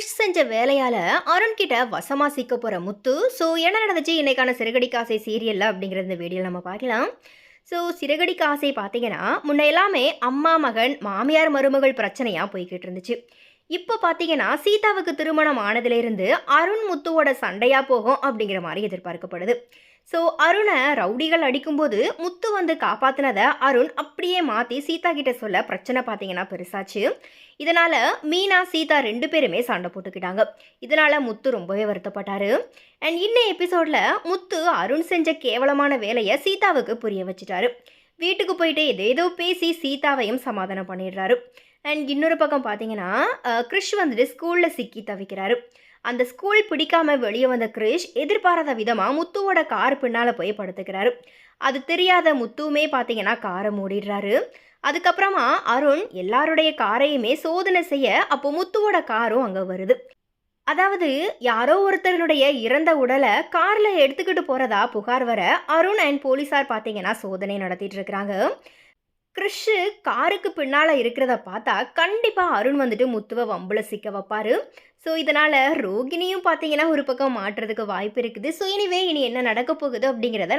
கிறிஷ் செஞ்ச வேலையால அருண் கிட்ட வசமா சிக்க போற முத்து ஸோ என்ன நடந்துச்சு? இன்னைக்கான சிறகடி காசை சீரியல்ல அப்படிங்கிற இந்த வீடியோ நம்ம பார்க்கலாம். ஸோ சிறகடி காசை பார்த்தீங்கன்னா முன்ன எல்லாமே அம்மா மகன் மாமியார் மருமகள் பிரச்சனையா போய்கிட்டு இருந்துச்சு. இப்போ பார்த்தீங்கன்னா சீதாவுக்கு திருமணம் ஆனதுலேருந்து அருண் முத்துவோட சண்டையாக போகும் அப்படிங்கிற மாதிரி எதிர்பார்க்கப்படுது. ஸோ அருணை ரவுடிகள் அடிக்கும்போது முத்து வந்து காப்பாற்றினதை அருண் அப்படியே மாற்றி சீதா கிட்ட சொல்ல பிரச்சனை பார்த்தீங்கன்னா பெருசாச்சு. இதனால் மீனா சீதா ரெண்டு பேருமே சண்டை போட்டுக்கிட்டாங்க. இதனால் முத்து ரொம்பவே வருத்தப்பட்டார். அண்ட் இன்னும் எபிசோடில் முத்து அருண் செஞ்ச கேவலமான வேலையை சீதாவுக்கு புரிய வச்சுட்டாரு. வீட்டுக்கு போயிட்டு ஏதேதோ பேசி சீதாவையும் சமாதானம் பண்ணிடுறாரு. அண்ட் இன்னொரு பக்கம் பார்த்தீங்கன்னா கிறிஷ் வந்துட்டு ஸ்கூலில் சிக்கி தவிக்கிறாரு. அந்த ஸ்கூல் பிடிக்காம வெளியே வந்த கிரிஷ் எதிர்பாராத விதமாக முத்துவோட கார் பின்னால் போய் படுத்துக்கிறாரு. அது தெரியாத முத்துவுமே பார்த்தீங்கன்னா காரை மூடிடுறாரு. அதுக்கப்புறமா அருண் எல்லாருடைய காரையுமே சோதனை செய்ய அப்போ முத்துவோட காரும் அங்கே வருது. அதாவது யாரோ ஒருத்தருடைய இறந்த உடலை காரில் எடுத்துக்கிட்டு போகிறதா புகார் வர அருண் அண்ட் போலீஸார் பார்த்தீங்கன்னா சோதனை நடத்திட்டு இருக்கிறாங்க. கிறிஷு காருக்கு பின்னால் இருக்கிறத பார்த்தா கண்டிப்பாக அருண் வந்துட்டு முத்துவை வம்புல சிக்க வைப்பார். ஸோ இதனால் ரோகிணியும் பார்த்தீங்கன்னா ஒரு பக்கம் மாட்டுறதுக்கு வாய்ப்பு இருக்குது. ஸோ இனிவே இனி என்ன நடக்க போகுது அப்படிங்கிறத நம்ம